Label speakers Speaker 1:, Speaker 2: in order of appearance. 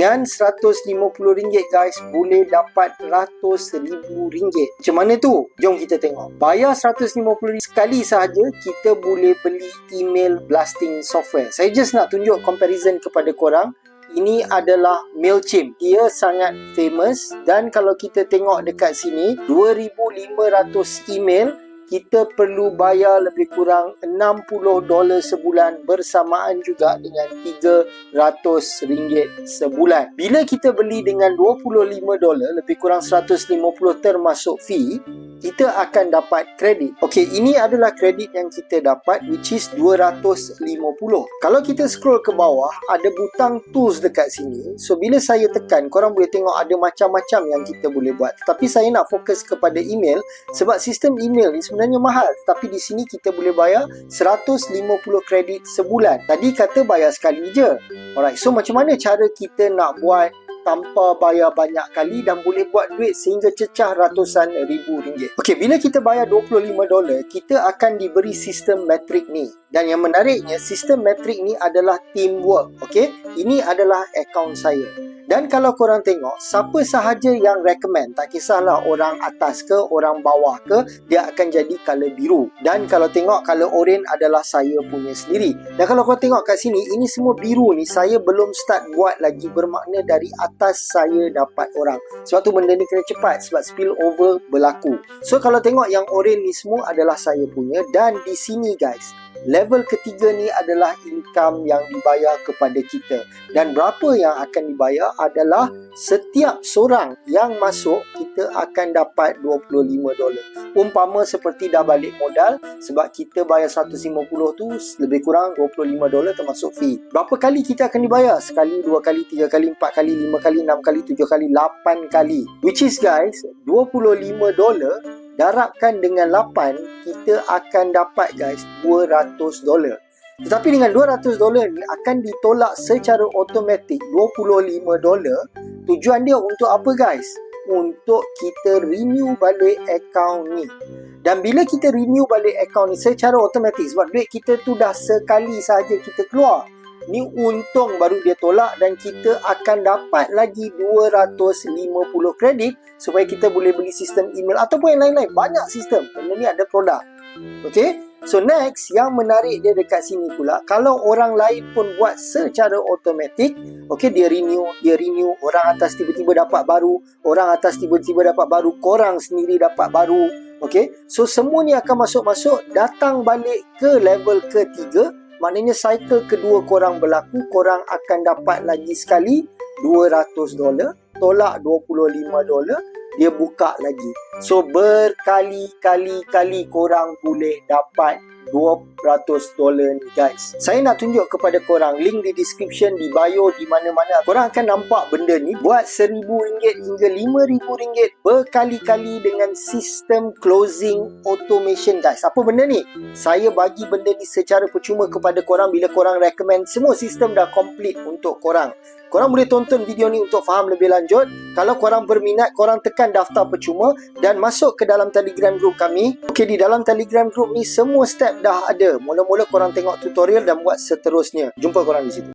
Speaker 1: Dengan RM150 guys boleh dapat ratus ribu ringgit. Macam mana tu? Jom kita tengok. Bayar RM150 sekali sahaja kita boleh beli email blasting software. Saya just nak tunjuk comparison kepada korang. Ini adalah MailChimp. Dia sangat famous dan kalau kita tengok dekat sini 2500 email kita perlu bayar lebih kurang 60 dolar sebulan bersamaan juga dengan 300 ringgit sebulan. Bila kita beli dengan 25 dolar lebih kurang 150 termasuk fee, kita akan dapat kredit. Okey, ini adalah kredit yang kita dapat which is 250. Kalau kita scroll ke bawah, ada butang tools dekat sini. So bila saya tekan, korang boleh tengok ada macam-macam yang kita boleh buat. Tapi saya nak fokus kepada email sebab sistem email ni sebenarnya mahal tapi di sini kita boleh bayar 150 kredit sebulan tadi kata bayar sekali je alright so macam mana cara kita nak buat tanpa bayar banyak kali dan boleh buat duit sehingga cecah ratusan ribu ringgit. Okey, bila kita bayar 25 dolar, kita akan diberi sistem metrik ni. Dan yang menariknya, sistem metrik ni adalah teamwork. Okey, ini adalah akaun saya. Dan kalau korang tengok, siapa sahaja yang recommend, tak kisahlah orang atas ke, orang bawah ke, dia akan jadi color biru. Dan kalau tengok, color orange adalah saya punya sendiri. Dan kalau korang tengok kat sini, ini semua biru ni, saya belum start buat lagi bermakna dari atas saya dapat orang. Sebab tu benda ni kena cepat, sebab spill over berlaku. So kalau tengok yang orange ni semua adalah saya punya. Dan di sini guys, level ketiga ni adalah income yang dibayar kepada kita. Dan berapa yang akan dibayar adalah setiap seorang yang masuk kita akan dapat 25 dolar. Umpama seperti dah balik modal sebab kita bayar 150 tu lebih kurang 25 dolar termasuk fee. Berapa kali kita akan dibayar? Sekali, dua kali, tiga kali, empat kali, lima kali, enam kali, tujuh kali, lapan kali. Which is guys, 25 dolar darabkan dengan 8 kita akan dapat guys 200 dolar. Tetapi dengan 200 dolar ni akan ditolak secara automatik 25 dolar. Tujuan dia untuk apa guys? Untuk kita renew balik account ni. Dan bila kita renew balik account ni secara automatik sebab duit kita tu dah sekali saja kita keluar. Ni untung baru dia tolak dan kita akan dapat lagi 250 kredit supaya kita boleh beli sistem email ataupun yang lain-lain. Banyak sistem. Benda ni ada produk. Okay? So next yang menarik dia dekat sini pula kalau orang lain pun buat secara automatik okey dia renew dia renew orang atas tiba-tiba dapat baru orang atas tiba-tiba dapat baru korang sendiri dapat baru okey so semua ni akan masuk-masuk datang balik ke level ketiga maknanya cycle kedua korang berlaku korang akan dapat lagi sekali 200 dolar tolak 25 dolar dia buka lagi. So berkali-kali-kali korang boleh dapat 200 dolar ni guys. Saya nak tunjuk kepada korang link di description di bio di mana-mana. Korang akan nampak benda ni buat RM1,000 hingga RM5,000 berkali-kali dengan sistem closing automation guys. Apa benda ni? Saya bagi benda ni secara percuma kepada korang bila korang recommend semua sistem dah complete untuk korang. Korang boleh tonton video ni untuk faham lebih lanjut. Kalau korang berminat, korang tekan daftar percuma dan masuk ke dalam telegram group kami. Okey, di dalam telegram group ni semua step dah ada. Mula-mula korang tengok tutorial dan buat seterusnya. Jumpa korang di situ.